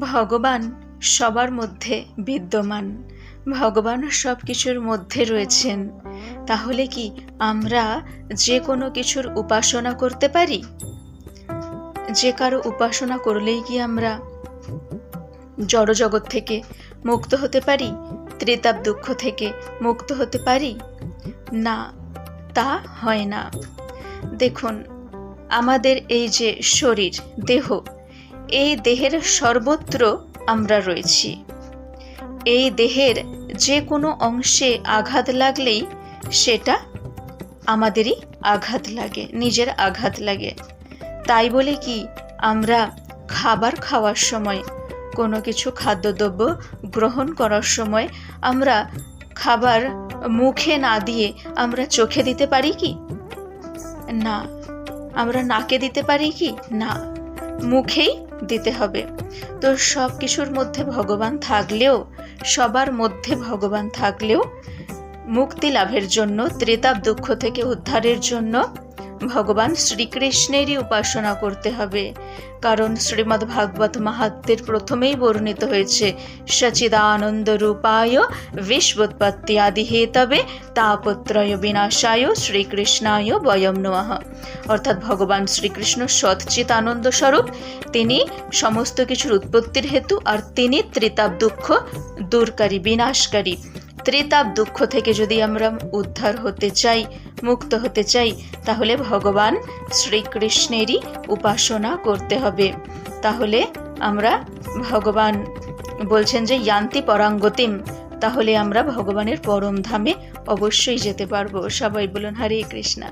ভগবান সবার মধ্যে বিদ্যমান। ভগবান সব কিছুর মধ্যে রয়েছেন। তাহলে কি আমরা যে কোনো কিছুর উপাসনা করতে পারি? যে কারও উপাসনা করলেই কি আমরা জড়জগৎ থেকে মুক্ত হতে পারি? ত্রেতাপ দুঃখ থেকে মুক্ত হতে পারি? না, তা হয় না। দেখুন, আমাদের এই যে শরীর, দেহ এই দেহের সর্বত্র আমরা রয়েছি। এই দেহের যে কোনো অংশে আঘাত লাগলেই সেটা আমাদেরই আঘাত লাগে, নিজের আঘাত লাগে। তাই বলে কি, আমরা খাবার খাওয়ার সময়, কোনো কিছু খাদ্যদ্রব্য গ্রহণ করার সময় আমরা খাবার মুখে না দিয়ে আমরা চোখে দিতে পারি কি? না। আমরা নাকে দিতে পারি কি? না। মুখেই দিতে হবে। তো সব কিছুর মধ্যে ভগবান থাকলেও, সবার মধ্যে ভগবান থাকলেও মুক্তি লাভের জন্য ত্রেতাপ দুঃখ থেকে উদ্ধারের জন্য ভগবান শ্রীকৃষ্ণেরই উপাসনা করতে হবে। কারণ শ্রীমদ্ ভাগবত মাহাত্মের প্রথমেই বর্ণিত হয়েছে, সচিদানন্দ রূপায় বিশ্বৎপত্তি আদি হেতবে তাপত্রয় বিনাশায় শ্রীকৃষ্ণায় বয়ম নমঃ। অর্থাৎ ভগবান শ্রীকৃষ্ণ সৎচিত আনন্দ স্বরূপ, তিনি সমস্ত কিছুর উৎপত্তির হেতু আর তিনি ত্রিতাপ দুঃখ দূরকারী, বিনাশকারী। ত্রিতাপ দুঃখ থেকে যদি আমরা উদ্ধার হতে চাই, মুক্ত হতে চাই, তাহলে ভগবান শ্রীকৃষ্ণেরই উপাসনা করতে হবে। তাহলে আমরা ভগবান বলছেন যে ইয়ান্তি পরাঙ্গতিম, তাহলে আমরা ভগবানের পরম ধামে অবশ্যই যেতে পারব। সবাই বলুন, হরে কৃষ্ণা।